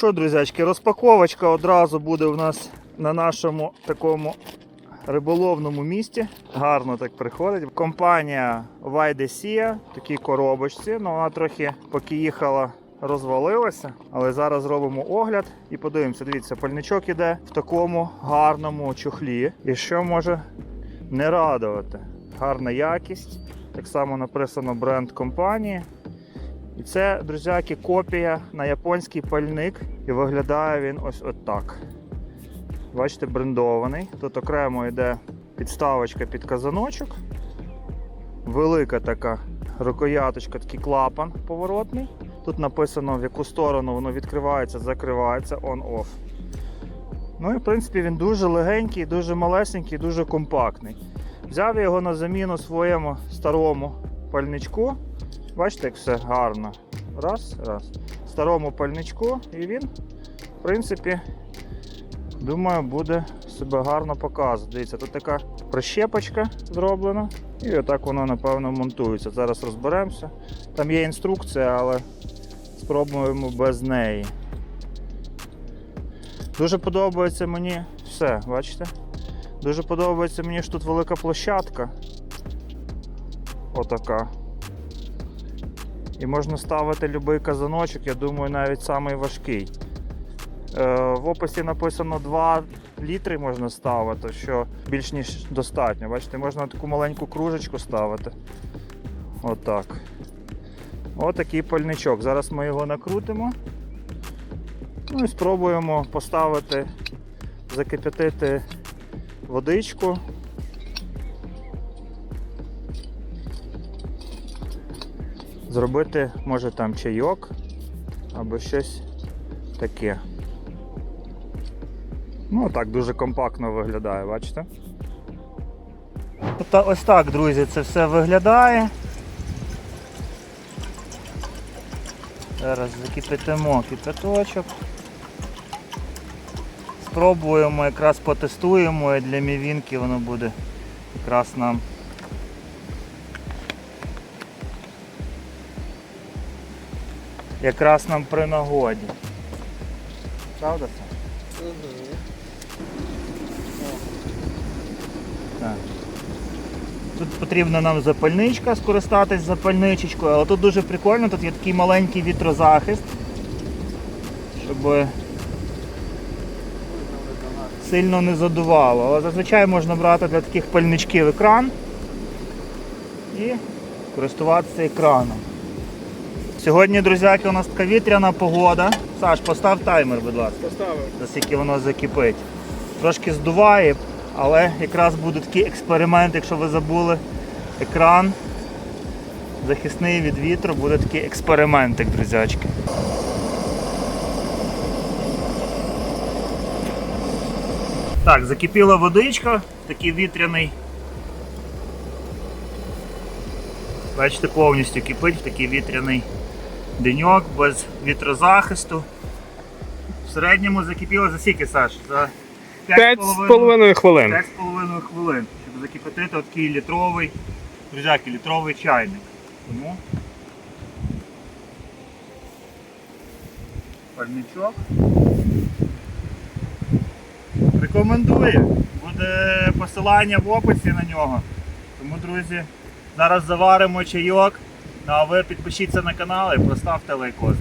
що, друзячки, розпаковочка одразу буде у нас на нашому такому риболовному місті. Гарно так приходить. Компанія Вайдесія, такій коробочці. Ну, вона трохи, поки їхала, розвалилася. Але зараз робимо огляд і подивимося. Дивіться, пальничок іде в такому гарному чохлі. І що може не радувати? Гарна якість. Так само написано бренд компанії. І це, друзяки, копія на японський пальник. І виглядає він ось отак. Бачите, брендований. Тут окремо йде підставочка під казаночок. Велика така рукояточка, такий клапан поворотний. Тут написано, в яку сторону воно відкривається, закривається on-off. Ну і в принципі він дуже легенький, дуже малесенький, дуже компактний. Взяв я його на заміну своєму старому пальничку. Бачите, як все гарно. Раз, раз. Старому пальничку, і він, в принципі, думаю, буде себе гарно показувати. Дивіться, тут така прищепочка зроблена. І отак воно, напевно, монтується. Зараз розберемося. Там є інструкція, але спробуємо без неї. Дуже подобається мені все, бачите? Дуже подобається мені, що тут велика площадка. Отака. І можна ставити будь-який казаночок, я думаю, навіть самий важкий. Е, в описі написано 2 літри можна ставити, що більш ніж достатньо. Бачите, можна таку маленьку кружечку ставити. Отак. Отакий пальничок. Зараз ми його накрутимо. Ну і спробуємо поставити, закип'ятити водичку. Зробити, може там чайок або щось таке. Ну, так дуже компактно виглядає, бачите? Тобто ось так, друзі, це все виглядає. Зараз закипятимо кипяточок. Спробуємо, якраз потестуємо і для мівінки воно буде якраз нам. Якраз нам при нагоді. Правда це? Тут потрібна нам запальничка, скористатись запальничечкою, але тут дуже прикольно, тут є такий маленький вітрозахист, щоб сильно не задувало. Але зазвичай можна брати для таких пальничків екран і користуватися екраном. Сьогодні, друзяки, у нас така вітряна погода. Саш, постав таймер, будь ласка. Поставив. наскільки воно закипить. Трошки здуває, але якраз буде такий експеримент, якщо ви забули екран захисний від вітру, буде такий експериментик, друзячки. Так, закипіла водичка, такий вітряний. Бачите, повністю кипить в такий вітряний деньок без вітрозахисту. В середньому закипіло за скільки, Саш? За П'ять з половиною хвилин. 5,5 хвилин, щоб закипятити такий літровий, друзяки, літровий чайник. Тому пальничок. Рекомендую. Буде посилання в описі на нього. Тому, друзі, зараз заваримо чайок. Ну а ви підпишіться на канал і поставте лайкос.